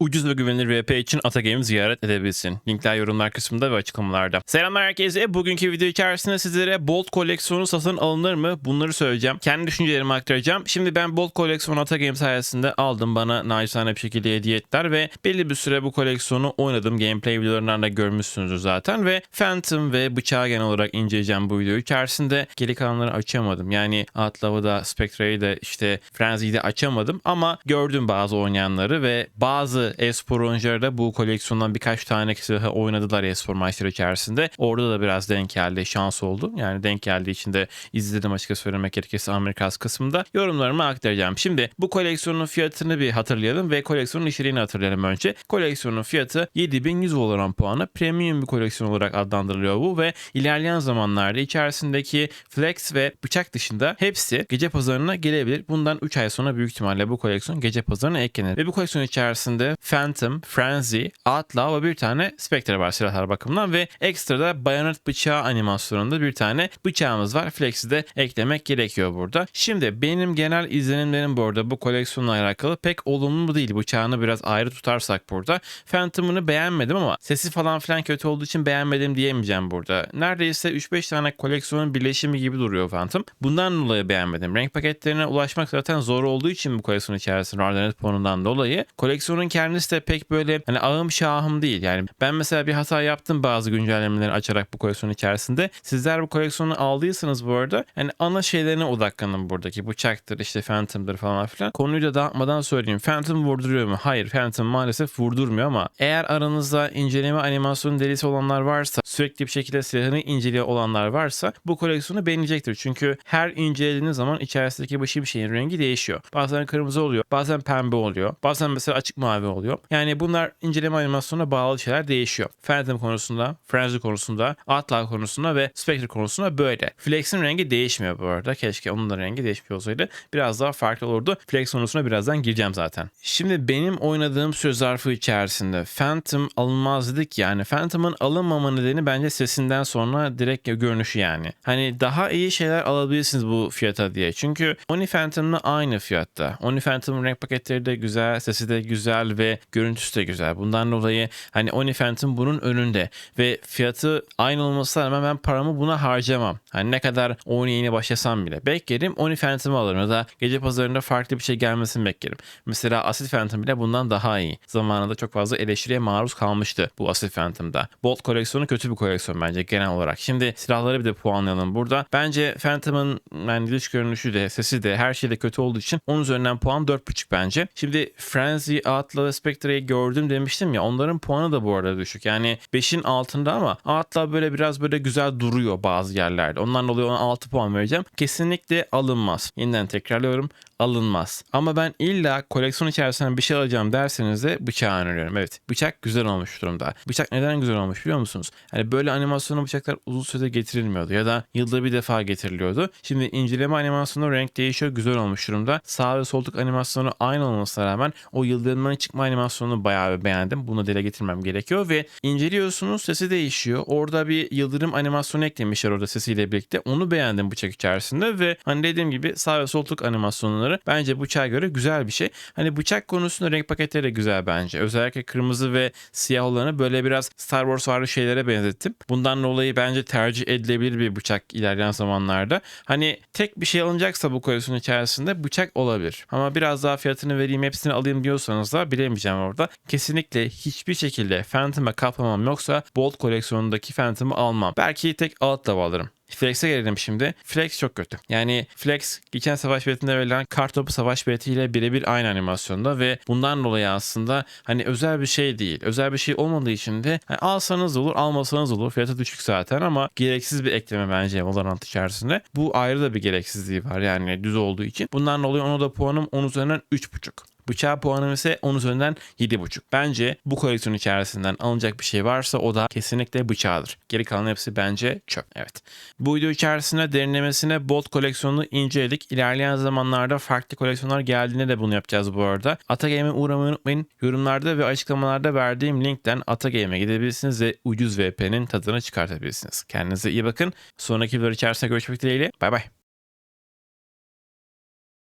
ucuz ve güvenilir VP için Atagame'i ziyaret edebilsin. Linkler yorumlar kısmında ve açıklamalarda. Selamlar herkese. Bugünkü video içerisinde sizlere Bolt koleksiyonu satın alınır mı? Bunları söyleyeceğim. Kendi düşüncelerimi aktaracağım. Şimdi ben Bolt koleksiyonu Atagame sayesinde aldım. Bana naçizane bir şekilde hediye ettiler ve belli bir süre bu koleksiyonu oynadım. Gameplay videolarından da görmüşsünüzdür zaten ve Phantom ve bıçağı genel olarak inceleyeceğim bu video içerisinde. Geri kalanları açamadım. Yani Atlav'ı da Spectre'yi de işte Frenzy'yi de açamadım ama gördüm bazı oynayanları ve bazı e-spor oyuncuları da bu koleksiyondan birkaç tane silahı oynadılar e-spor maçları içerisinde. Orada da biraz denk geldi, şans oldu. Yani denk geldiği için de izledim açıkça söylemek gerekirse Amerikas kısmında. Yorumlarımı aktaracağım. Şimdi bu koleksiyonun fiyatını bir hatırlayalım ve koleksiyonun içeriğini hatırlayalım önce. Koleksiyonun fiyatı 7100 olan puanı premium bir koleksiyon olarak adlandırılıyor bu ve ilerleyen zamanlarda içerisindeki flex ve bıçak dışında hepsi gece pazarına gelebilir. Bundan 3 ay sonra büyük ihtimalle bu koleksiyon gece pazarına eklenir. Ve bu koleksiyon içerisinde Phantom, Frenzy, Outlaw ve bir tane Spectre var silahlar bakımından ve ekstra da bayonet bıçağı animasyonunda bir tane bıçağımız var. Flex'i de eklemek gerekiyor burada. Şimdi benim genel izlenimlerim bu arada bu koleksiyonla alakalı pek olumlu değil. Bıçağını biraz ayrı tutarsak burada. Phantom'ını beğenmedim ama sesi falan filan kötü olduğu için beğenmedim diyemeyeceğim burada. Neredeyse 3-5 tane koleksiyonun birleşimi gibi duruyor Phantom. Bundan dolayı beğenmedim. Renk paketlerine ulaşmak zaten zor olduğu için bu koleksiyon içerisinde Rardanet puanından dolayı. Koleksiyonun kendisi de pek böyle hani ağım şahım değil. Yani ben mesela bir hata yaptım bazı güncellemeleri açarak bu koleksiyon içerisinde. Sizler bu koleksiyonu aldıysanız bu arada hani ana şeylerine odaklanın buradaki. Bıçaktır işte Phantom'dır falan filan. Konuyu da dağıtmadan söyleyeyim. Phantom vurduruyor mu? Hayır Phantom maalesef vurdurmuyor ama eğer aranızda inceleme animasyonu delisi olanlar varsa sürekli bir şekilde silahını inceliyor olanlar varsa bu koleksiyonu beğenecektir. Çünkü her incelediğiniz zaman içerisindeki başı bir şeyin rengi değişiyor. Bazen kırmızı oluyor, bazen pembe oluyor, bazen mesela açık mavi oluyor. Yani bunlar inceleme animasyonuna bağlı şeyler değişiyor. Phantom konusunda, Frenzy konusunda, Outlaw konusunda ve Spectre konusunda böyle. Flex'in rengi değişmiyor bu arada. Keşke onun da rengi değişmiş olsaydı. Biraz daha farklı olurdu. Flex konusuna birazdan gireceğim zaten. Şimdi benim oynadığım süre zarfı içerisinde Phantom alınmaz dedik yani. Phantom'ın alınmama nedeni bence sesinden sonra direkt görünüşü yani. Hani daha iyi şeyler alabilirsiniz bu fiyata diye. Çünkü Oni Phantom'la aynı fiyatta. Oni Phantom'ın renk paketleri de güzel, sesi de güzel ve görüntüsü de güzel. Bundan dolayı hani Phantom bunun önünde ve fiyatı aynı olmasına rağmen ben paramı buna harcamam. Hani ne kadar Oni yeni başlasam bile. Beklerim Oni Phantom'ı alırım ya da gece pazarında farklı bir şey gelmesini beklerim. Mesela Acid Phantom bile bundan daha iyi. Zamanında çok fazla eleştiriye maruz kalmıştı bu Acid Phantom'da. Bolt koleksiyonu kötü bir koleksiyon bence genel olarak. Şimdi silahları bir de puanlayalım burada. Bence Phantom'ın yani dış görünüşü de sesi de her şey de kötü olduğu için 10 üzerinden puan 4.5 bence. Şimdi Frenzy, Atla ve Spectre'yi gördüm demiştim ya onların puanı da bu arada düşük. Yani 5'in altında ama Atla böyle biraz böyle güzel duruyor bazı yerlerde. Ondan dolayı ona 6 puan vereceğim. Kesinlikle alınmaz. Yeniden tekrarlıyorum alınmaz. Ama ben illa koleksiyon içerisinden bir şey alacağım derseniz de bıçağı öneriyorum. Evet bıçak güzel olmuş durumda. Bıçak neden güzel olmuş biliyor musunuz? Hani böyle animasyonlu bıçaklar uzun süre getirilmiyordu ya da yılda bir defa getiriliyordu. Şimdi inceleme animasyonu renk değişiyor güzel olmuş durumda. Sağ ve soltuk animasyonu aynı olmasına rağmen o yıldırımların çıkma animasyonunu bayağı beğendim. Bunu dile getirmem gerekiyor ve inceliyorsunuz sesi değişiyor. Orada bir yıldırım animasyonu eklemişler orada sesiyle birlikte. Onu beğendim bıçak içerisinde ve hani dediğim gibi sağ ve soltuk animasyonları bence bıçağa göre güzel bir şey. Hani bıçak konusunda renk paketleri de güzel bence. Özellikle kırmızı ve siyah olanı böyle biraz Star Wars varlı şeylere benzettim. Bundan dolayı bence tercih edilebilir bir bıçak ilerleyen zamanlarda. Hani tek bir şey alınacaksa bu koleksiyon içerisinde bıçak olabilir. Ama biraz daha fiyatını vereyim hepsini alayım diyorsanız da bilemeyeceğim orada. Kesinlikle hiçbir şekilde Phantom'a kapamam yoksa Bolt koleksiyonundaki Phantom'ı almam. Belki tek Outlaw alırım. Flex'e gelelim şimdi. Flex çok kötü. Yani Flex geçen savaş biletinde verilen kartopu savaş biletiyle birebir aynı animasyonda ve bundan dolayı aslında hani özel bir şey değil. Özel bir şey olmadığı için de hani alsanız olur almasanız olur. Fiyatı düşük zaten ama gereksiz bir ekleme bence Valorant içerisinde. Bu ayrı da bir gereksizliği var yani düz olduğu için. Bundan dolayı ona da puanım 10 üzerinden 3.5. Bıçağı puanım ise 10 üzerinden 7.5. Bence bu koleksiyon içerisinden alınacak bir şey varsa o da kesinlikle bıçağıdır. Geri kalan hepsi bence çöp. Evet. Bu video içerisinde derinlemesine Bolt koleksiyonunu inceledik. İlerleyen zamanlarda farklı koleksiyonlar geldiğinde de bunu yapacağız bu arada. Atagame'e uğramayı unutmayın. Yorumlarda ve açıklamalarda verdiğim linkten Atagame'e gidebilirsiniz ve ucuz VP'nin tadını çıkartabilirsiniz. Kendinize iyi bakın. Sonraki videolar içerisinde görüşmek dileğiyle. Bay bay.